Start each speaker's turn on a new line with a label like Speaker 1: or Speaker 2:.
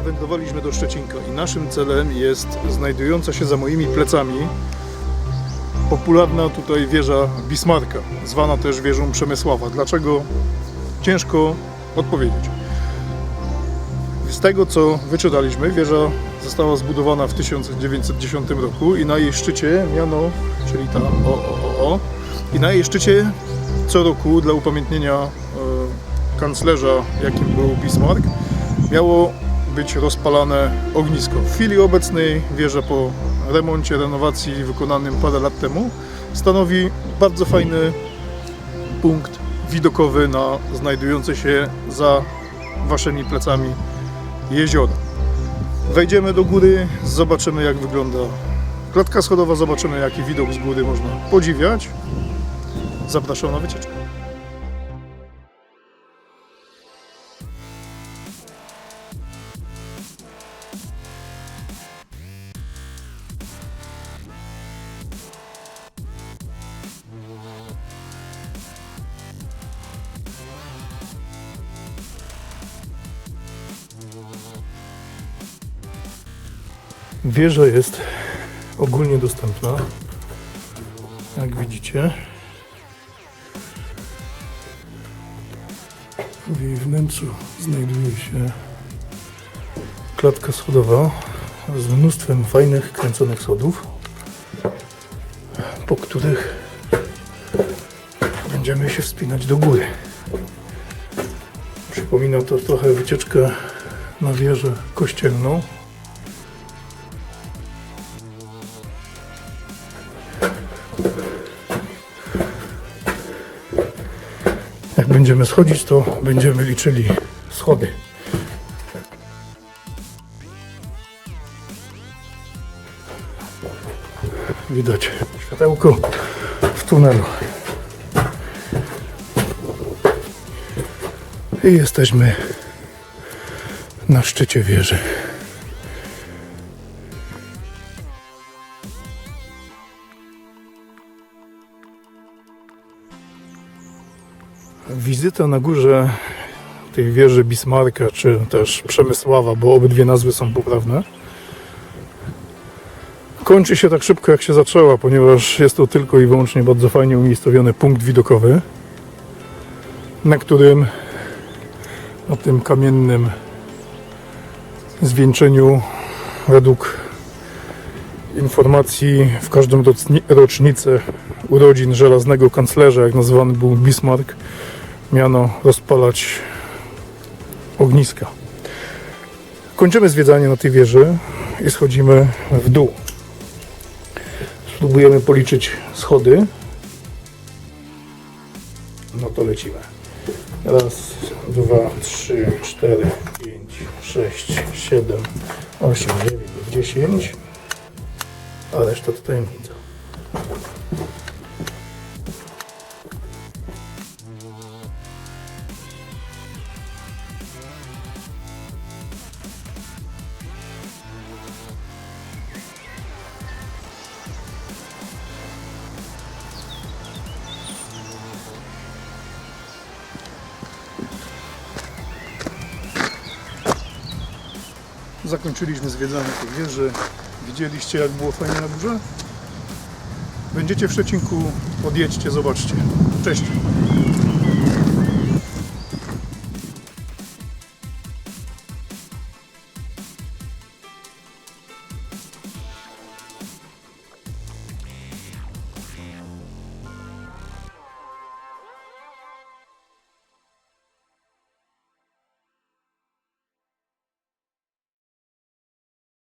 Speaker 1: Zawędrowaliśmy do Szczecinka i naszym celem jest znajdująca się za moimi plecami popularna tutaj wieża Bismarcka, zwana też wieżą Przemysława. Dlaczego? Ciężko odpowiedzieć. Z tego co wyczytaliśmy, wieża została zbudowana w 1910 roku i na jej szczycie miano, czyli ta o, o, o, o i na jej szczycie co roku dla upamiętnienia e, kanclerza, jakim był Bismarck, miało być rozpalane ognisko. W chwili obecnej wieża po remoncie, renowacji wykonanym parę lat temu stanowi bardzo fajny punkt widokowy na znajdujące się za waszymi plecami jeziora. Wejdziemy do góry, zobaczymy jak wygląda klatka schodowa, zobaczymy jaki widok z góry można podziwiać. Zapraszam na wycieczkę. Wieża jest ogólnie dostępna. Jak widzicie. W jej wnętrzu znajduje się klatka schodowa z mnóstwem fajnych kręconych schodów, po których będziemy się wspinać do góry. Przypomina to trochę wycieczkę na wieżę kościelną. Będziemy schodzić, to będziemy liczyli schody. Widać światełko w tunelu. I jesteśmy na szczycie wieży. Wizyta na górze tej wieży Bismarcka, czy też Przemysława, bo obydwie nazwy są poprawne, kończy się tak szybko, jak się zaczęła, ponieważ jest to tylko i wyłącznie bardzo fajnie umiejscowiony punkt widokowy, na którym na tym kamiennym zwieńczeniu według informacji w rocni- rocznicę urodzin żelaznego kanclerza, jak nazywany był Bismarck, miano rozpalać ogniska. Kończymy zwiedzanie na tej wieży i schodzimy w dół. Spróbujemy policzyć schody. No to lecimy. Raz, dwa, trzy, cztery, pięć, sześć, siedem, osiem, dziewięć, dziesięć. A reszta to tajemnica. Zakończyliśmy zwiedzanie tej wieży. Widzieliście jak było fajnie na górze? Będziecie w Szczecinku, podjedźcie, zobaczcie. Cześć!